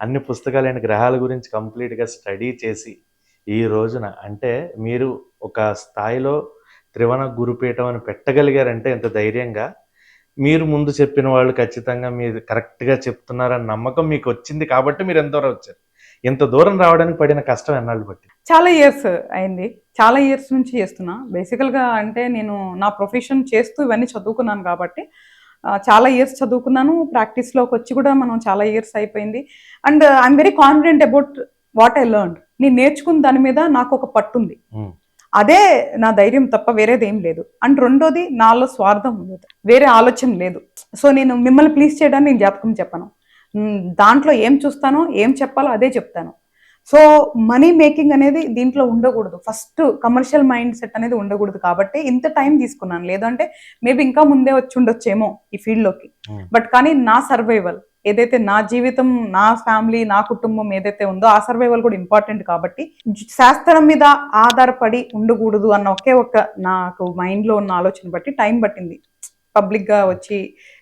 అన్ని పుస్తకాలైన గ్రహాల గురించి కంప్లీట్గా స్టడీ చేసి ఈ రోజున అంటే మీరు ఒక స్థాయిలో త్రివణ గురుపీఠం అని పెట్టగలిగారంటే ఇంత ధైర్యంగా. మీరు ముందు చెప్పిన వాళ్ళు ఖచ్చితంగా మీరు కరెక్ట్గా చెప్తున్నారన్న నమ్మకం మీకు వచ్చింది కాబట్టి మీరు ఎంత దూరం వచ్చారు. ఇంత దూరం రావడానికి పడిన కష్టం ఎన్నాళ్ళు బట్టి చాలా ఇయర్స్ అయింది. చాలా ఇయర్స్ నుంచి చేస్తున్నా. బేసికల్గా అంటే నేను నా ప్రొఫెషన్ చేస్తూ ఇవన్నీ చదువుకున్నాను కాబట్టి చాలా ఇయర్స్ చదువుకున్నాను. ప్రాక్టీస్లోకి వచ్చి కూడా మనం చాలా ఇయర్స్ అయిపోయింది. And I'm very confident about what I learn నేను నేర్చుకున్న దాని మీద నాకు ఒక పట్టు ఉంది Hmm. అదే నా ధైర్యం తప్ప వేరేది ఏం లేదు. అండ్ రెండోది నాలో స్వార్థం లేదు వేరే ఆలోచన లేదు. సో నేను మిమ్మల్ని ప్లీజ్ చేయడానికి నేను జాతకం చెప్పను. మ్, దాంట్లో ఏం చూస్తానో ఏం చెప్పాలో అదే చెప్తాను. సో మనీ మేకింగ్ అనేది దీంట్లో ఉండకూడదు. ఫస్ట్ కమర్షియల్ మైండ్ సెట్ అనేది ఉండకూడదు కాబట్టి ఇంత టైం తీసుకున్నాను. లేదంటే మేబీ ఇంకా ముందే వచ్చి ఉండొచ్చేమో ఈ ఫీల్డ్లోకి. Hmm. బట్ కానీ నా సర్వైవల్ ఏదైతే నా జీవితం నా ఫ్యామిలీ నా కుటుంబం ఏదైతే ఉందో ఆ సర్వైవల్ కూడా ఇంపార్టెంట్ కాబట్టి శాస్త్రం మీద ఆధారపడి ఉండకూడదు అన్న ఒకే ఒక్క నాకు మైండ్లో ఉన్న ఆలోచన బట్టి టైం పట్టింది. పబ్లిక్గా వచ్చి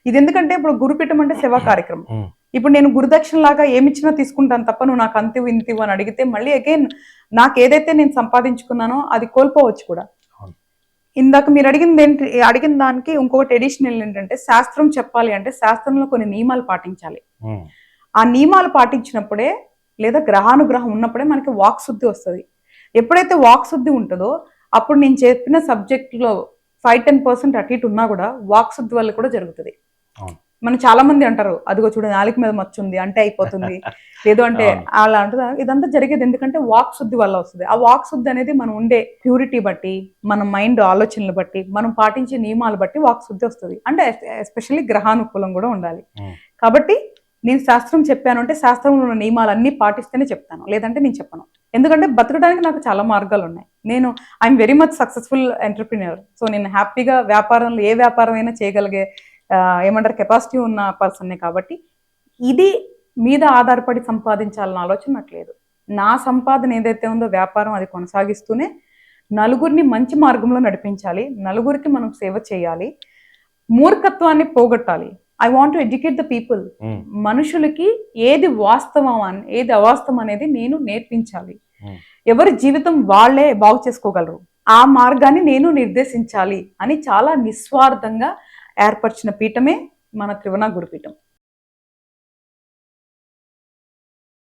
ఇది ఎందుకంటే ఇప్పుడు గురుపీఠం అంటే సేవా కార్యక్రమం. Hmm. ఇప్పుడు నేను గురుదక్షిణ లాగా ఏమి ఇచ్చినా తీసుకుంటాను తప్ప నువ్వు నాకు అంతివు ఇంతివు అని అడిగితే మళ్ళీ అగైన్ నాకు ఏదైతే నేను సంపాదించుకున్నానో అది కోల్పోవచ్చు కూడా. ఇందాక మీరు అడిగింది ఏంటి అడిగిన దానికి ఇంకొకటి ఎడిషనల్ ఏంటంటే శాస్త్రం చెప్పాలి అంటే శాస్త్రంలో కొన్ని నియమాలు పాటించాలి. ఆ నియమాలు పాటించినప్పుడే లేదా గ్రహానుగ్రహం ఉన్నప్పుడే మనకి వాక్ శుద్ధి వస్తుంది. ఎప్పుడైతే వాక్ శుద్ధి ఉంటుందో అప్పుడు నేను చెప్పిన సబ్జెక్ట్లో ఫైవ్ టెన్ పర్సెంట్ అటు ఇటు ఉన్నా కూడా వాక్ శుద్ధి వల్ల కూడా జరుగుతుంది. మనం చాలా మంది అంటారు అదిగో చూడు నాలుగు మీద మచ్చ ఉంది అంటే అయిపోతుంది. లేదు అంటే. అలా అంటారు ఇదంతా జరిగేది ఎందుకంటే వాక్ శుద్ధి వల్ల వస్తుంది. ఆ వాక్ శుద్ధి అనేది మనం ఉండే ప్యూరిటీ బట్టి మన మైండ్ ఆలోచనలు బట్టి మనం పాటించే నియమాలు బట్టి వాక్ శుద్ధి వస్తుంది. అంటే ఎస్పెషల్లీ గ్రహానుకూలం కూడా ఉండాలి. కాబట్టి నేను శాస్త్రం చెప్పాను అంటే శాస్త్రంలో ఉన్న నియమాలు అన్ని పాటిస్తేనే చెప్తాను. లేదంటే నేను చెప్పను. ఎందుకంటే బతకడానికి నాకు చాలా మార్గాలు ఉన్నాయి. నేను I'm very much successful entrepreneur so నేను హ్యాపీగా వ్యాపారంలో ఏ వ్యాపారం అయినా చేయగలిగే ఏమంటారు కెపాసిటీ ఉన్న పర్సన్నే కాబట్టి ఇది మీద ఆధారపడి సంపాదించాలన్న ఆలోచన నాకు లేదు. నా సంపాదన ఏదైతే ఉందో వ్యాపారం అది కొనసాగిస్తూనే నలుగురిని మంచి మార్గంలో నడిపించాలి. నలుగురికి మనం సేవ చేయాలి. మూర్ఖత్వాన్ని పోగొట్టాలి. I want to educate the people మనుషులకి ఏది వాస్తవం అని ఏది అవాస్తవం అనేది నేను నేర్పించాలి. ఎవరి జీవితం వాళ్ళే బాగు చేసుకోగలరు. ఆ మార్గాన్ని నేను నిర్దేశించాలి అని చాలా నిస్వార్థంగా ఏర్పరిచిన పీఠమే మన త్రివణ గురుపీఠం.